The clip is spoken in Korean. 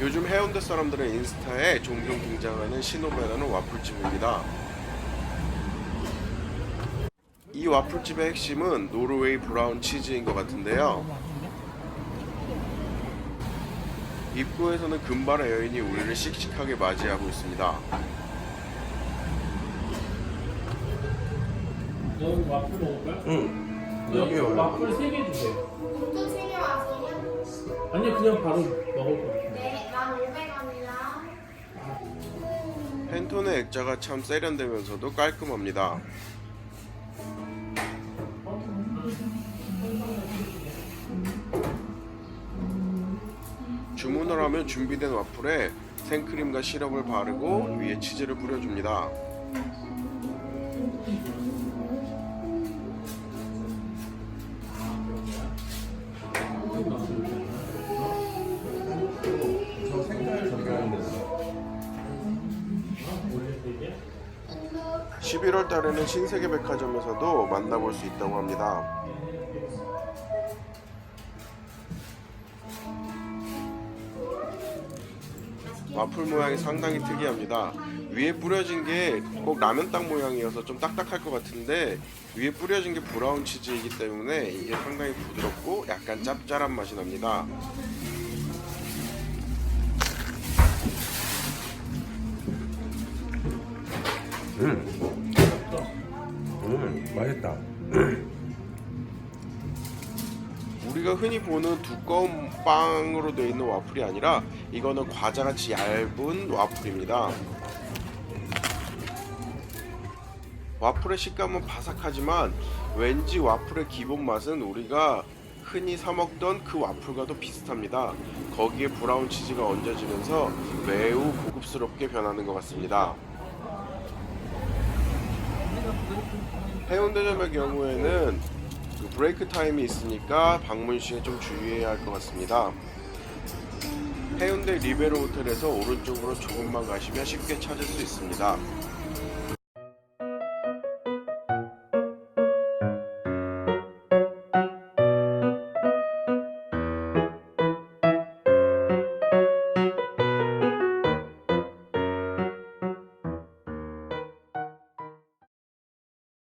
요즘 해운대 사람들의 인스타에 종종 등장하는 신호배라는 와플집입니다. 이 와플집의 핵심은 노르웨이 브라운 치즈인 것 같은데요. 입구에서는 금발의 여인이 우리를 씩씩하게 맞이하고 있습니다. 너 와플 먹을까? 응. 너 여기 와플 3개 주세요. 또 챙겨왔어요? 아니 그냥 바로 먹을 것 같은데. 네, 1,500원이요. 팬톤의 액자가 참 세련되면서도 깔끔합니다. 주문을 하면 준비된 와플에 생크림과 시럽을 바르고 위에 치즈를 뿌려줍니다. 11월 달에는 신세계 백화점에서도 만나볼 수 있다고 합니다. 와플 모양이 상당히 특이합니다. 위에 뿌려진 게 꼭 라면 땅 모양이어서 좀 딱딱할 것 같은데 위에 뿌려진 게 브라운 치즈이기 때문에 이게 상당히 부드럽고 약간 짭짤한 맛이 납니다. 음, 맛있다. 우리가 흔히 보는 두꺼운 빵으로 되어 있는 와플이 아니라 이거는 과자같이 얇은 와플입니다. 와플의 식감은 바삭하지만 왠지 와플의 기본 맛은 우리가 흔히 사 먹던 그 와플과도 비슷합니다. 거기에 브라운 치즈가 얹어지면서 매우 고급스럽게 변하는 것 같습니다. 해운대점의 경우에는 그 브레이크 타임이 있으니까 방문 시에 좀 주의해야 할 것 같습니다. 해운대 리베로 호텔에서 오른쪽으로 조금만 가시면 쉽게 찾을 수 있습니다.